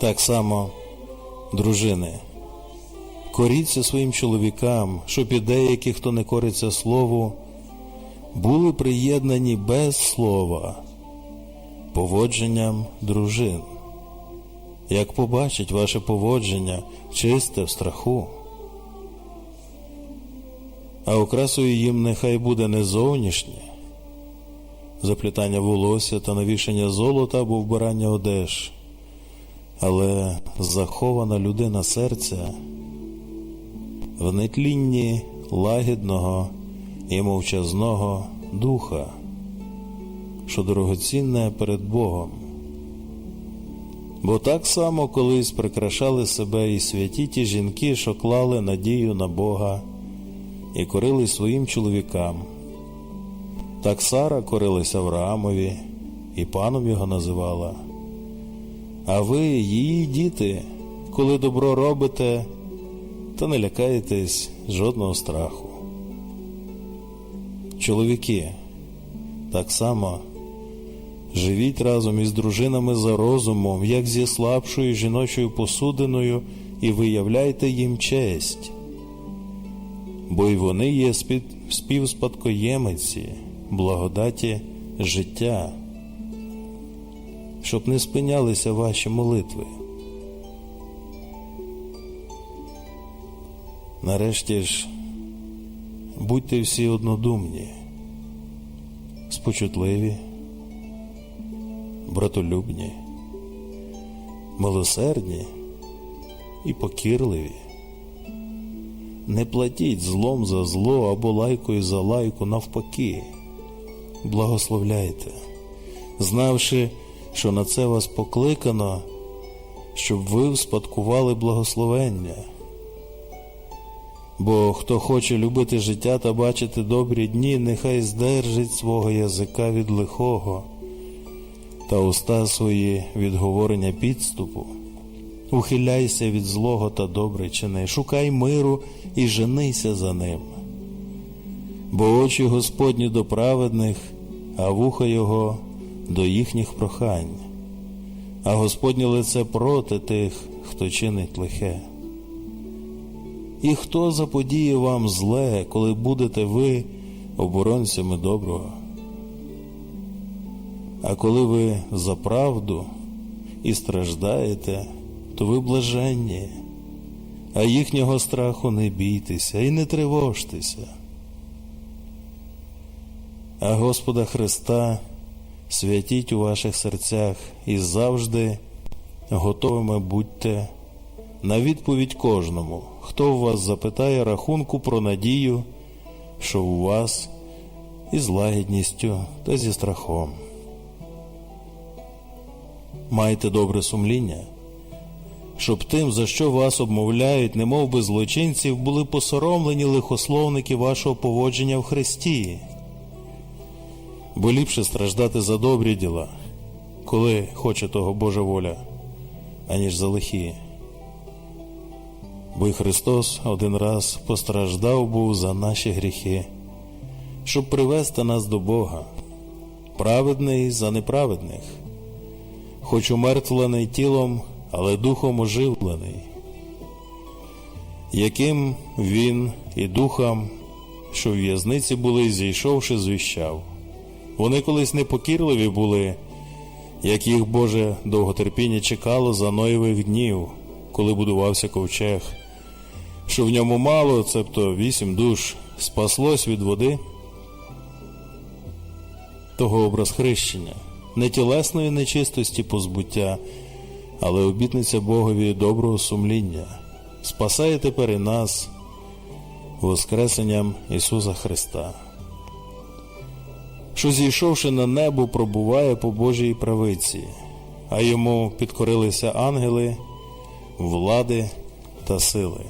Так само, дружини, коріться своїм чоловікам, щоб і деякі, хто не кориться слову, були приєднані без слова поводженням дружин. Як побачить ваше поводження чисте в страху, а окрасою їм нехай буде не зовнішнє, заплітання волосся та навішання золота або вбирання одеж, але захована людина серця в нетлінні лагідного і мовчазного духа, що дорогоцінне перед Богом. Бо так само колись прикрашали себе і святі ті жінки, що клали надію на Бога і корили своїм чоловікам. Так Сара корилась Авраамові і паном його називала. А ви, її діти, коли добро робите, то не лякаєтесь жодного страху. Чоловіки, так само живіть разом із дружинами за розумом, як зі слабшою жіночою посудиною, і виявляйте їм честь, бо й вони є спів- співспадкоємиці благодаті життя, щоб не спинялися ваші молитви. Нарешті ж будьте всі однодумні, спочутливі, братолюбні, милосердні і покірливі. Не платіть злом за зло або лайкою за лайку навпаки. Благословляйте, знавши, що на це вас покликано, щоб ви успадкували благословення. Бо хто хоче любити життя та бачити добрі дні, нехай здержить свого язика від лихого та уста свої від говорення підступу. Ухиляйся від злого та добре чини, шукай миру і женися за ним. Бо очі Господні до праведних, а вуха Його до їхніх прохань, а Господнє лице проти тих, хто чинить лихе. І хто заподіє вам зле, коли будете ви оборонцями доброго? А коли ви за правду і страждаєте, то ви блаженні, а їхнього страху не бійтеся і не тривожтеся. А Господа Христа святіть у ваших серцях і завжди готовими будьте на відповідь кожному, хто у вас запитає рахунку про надію, що у вас із лагідністю та зі страхом. Майте добре сумління, щоб тим, за що вас обмовляють, немов би злочинців, були посоромлені лихословники вашого поводження в Христі. Бо ліпше страждати за добрі діла, коли хоче того Божа воля, аніж за лихі. Бо й Христос один раз постраждав був за наші гріхи, щоб привести нас до Бога, праведний за неправедних, хоч умертвлений тілом, але духом оживлений, яким він і духом, що в в'язниці були, зійшовши, звіщав. Вони колись непокірливі були, як їх Боже довготерпіння чекало за Ноєвих днів, коли будувався ковчег, що в ньому мало, цебто вісім душ, спаслось від води, того образ хрещення, не тілесної нечистості позбуття, але обітниця Богові доброго сумління, спасає тепер і нас Воскресенням Ісуса Христа що зійшовши на небо, пробуває по Божій правиці, а йому підкорилися ангели, влади та сили.